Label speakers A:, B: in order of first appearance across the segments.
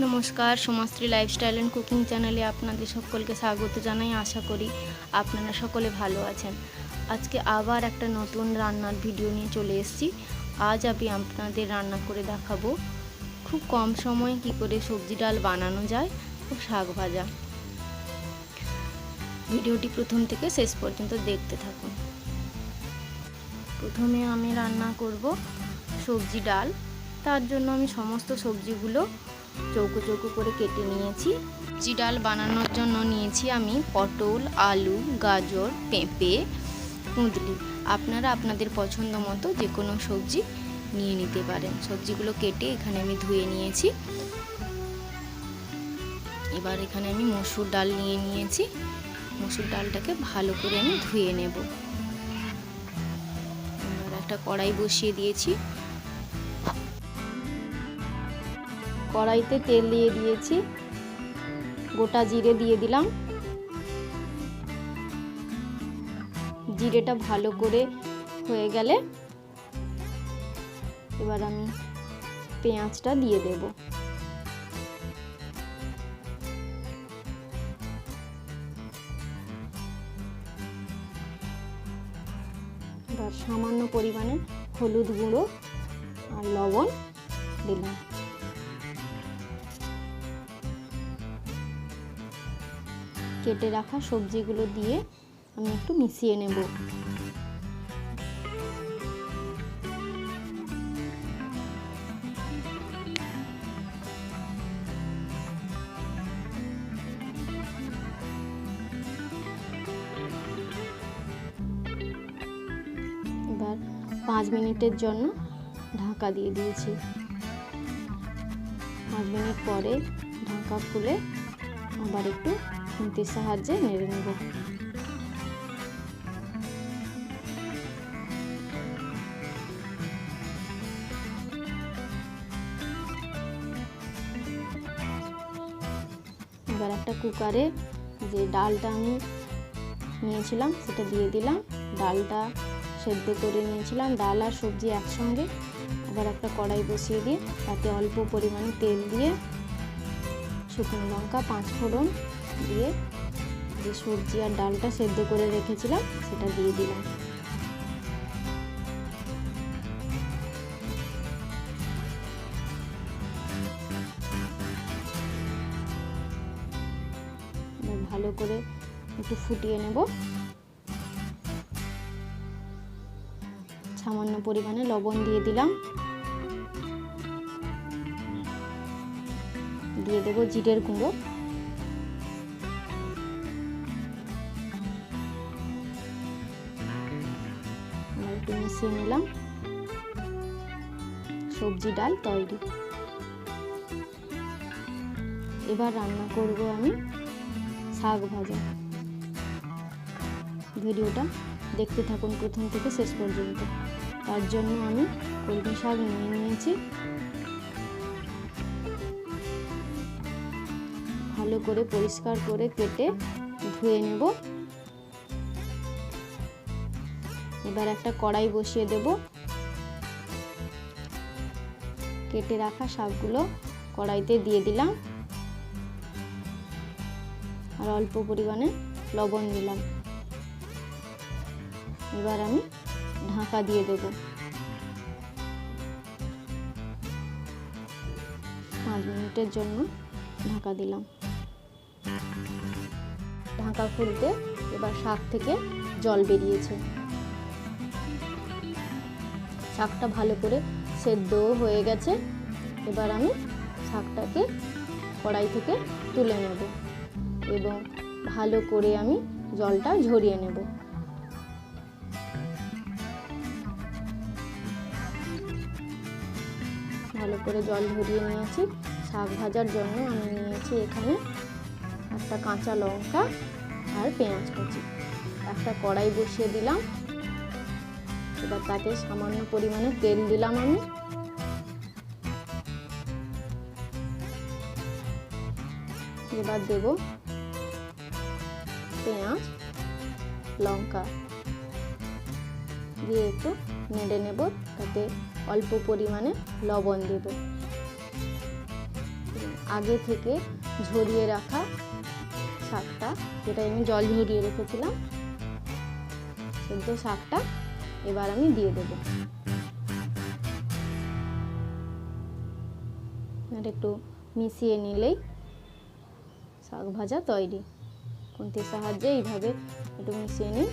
A: নমস্কার সমাশ্রী lifestyle and cooking চ্যানেলে আপনাদের সকলকে স্বাগত জানাই, আশা করি আপনারা সকলে ভালো আছেন। আজকে আবার একটা নতুন রান্নার ভিডিও নিয়ে চলে এসেছি। আজ আমি আপনাদের রান্না করে দেখাবো, খুব কম সময়ে কি করে সবজি ডাল বানানো যায় ও শাক ভাজা। ভিডিওটি প্রথম থেকে শেষ পর্যন্ত দেখতে থাকুন। প্রথমে আমি রান্না করব সবজি ডাল। তার জন্য আমি সমস্ত সবজিগুলো চৌকো চৌকো করে কেটে নিয়েছি। সবজি ডাল বানানোর জন্য নিয়েছি আমি পটল, আলু, গাজর, পেঁপে কুঁদলি আপনারা আপনাদের পছন্দ মতো যে কোনো সবজি নিয়ে নিতে পারেন। সবজিগুলো কেটে এখানে আমি ধুয়ে নিয়েছি। এবার এখানে আমি মসুর ডাল নিয়ে নিয়েছি। মসুর ডালটাকে ভালো করে আমি ধুয়ে নেব। এবার একটা কড়াই বসিয়ে দিয়েছি। কড়াইতে তেল দিয়ে দিয়েছি। গোটা জিরে দিয়ে দিলাম। জিরেটা ভালো করে হয়ে গেলে এবার আমি পেঁয়াজটা দিয়ে দেব। এবার সামান্য পরিমাণে হলুদ গুঁড়ো আর লবণ দিলাম। কেটে রাখা সবজিগুলো দিয়ে আমি একটু মিশিয়ে নেব। এবার পাঁচ মিনিটের জন্য ঢাকা দিয়ে দিয়েছি। পাঁচ মিনিট পরে ঢাকা খুলে আবার একটু খুন্তির সাহায্যে নেড়ে নেব। এবার একটা কুকারে যে ডালটা আমি নিয়েছিলাম, সেটা দিয়ে দিলাম। ডালটা সেদ্ধ করে নিয়েছিলাম। ডাল আর সবজি একসঙ্গে। আবার একটা কড়াই বসিয়ে দিয়ে তাতে অল্প পরিমাণে তেল দিয়ে শুকনো লঙ্কা পাঁচ ফোড়ন দিয়ে যে সবজি আর ডালটা সেদ্ধ করে রেখেছিলাম, সেটা দিয়ে দিলাম। ভালো করে একটু ফুটিয়ে নেব। সামান্য পরিমাণে লবণ দিয়ে দিলাম। দিয়ে দেবো জিরের গুঁড়ো। মিশিয়ে নিলাম। সবজি ডাল তৈরি। এবার রান্না করব আমি শাক ভাজা। ভিডিওটা দেখতে থাকুন প্রথম থেকে শেষ পর্যন্ত। তার জন্য আমি কলমি শাক নিয়ে নিয়েছি। ভালো করে পরিষ্কার করে কেটে ধুয়ে নেব। এবার একটা কড়াই বসিয়ে দেব। কেটে রাখা শাকগুলো কড়াইতে দিয়ে দিলাম। আর অল্প পরিমাণে লবণ দিলাম। এবার আমি ঢাকা দিয়ে দেব। পাঁচ মিনিটের জন্য ঢাকা দিলাম। ঢাকা খুলতে এবার শাক থেকে জল বেরিয়েছে। শাকটা ভালো করে সেদ্ধও হয়ে গেছে। এবার আমি শাকটাকে কড়াই থেকে তুলে নেব এবং ভালো করে আমি জলটা ঝরিয়ে নেব। ভালো করে জল ঝরিয়ে নিয়েছি। শাক ভাজার জন্য আমি নিয়েছি এখানে একটা কাঁচা লঙ্কা আর পেঁয়াজ কুচি। একটা কড়াই বসিয়ে দিলাম। এবার তাতে সামান্য পরিমাণে তেল দিলাম আমি। এবার দেব পেঁয়াজ, লঙ্কা। দিয়ে একটু নেড়ে নেব, তাতে অল্প পরিমাণে লবণ দেব। আগে থেকে ঝরিয়ে রাখা শাকটা, যেটা আমি জল ঝরিয়ে রেখেছিলাম, সেদ্ধ শাকটা এবার আমি দিয়ে দেবো। আর একটু মিশিয়ে নিলেই শাক ভাজা তৈরি। খুন্তির সাহায্যে এইভাবে একটু মিশিয়ে নিই।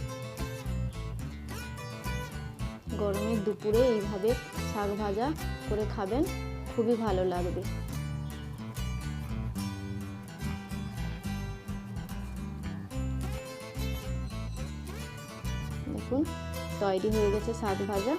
A: গরমের দুপুরে এইভাবে শাক ভাজা করে খাবেন, খুবই ভালো লাগবে। দেখুন তৈরি হয়ে গেছে শাক ভাজা।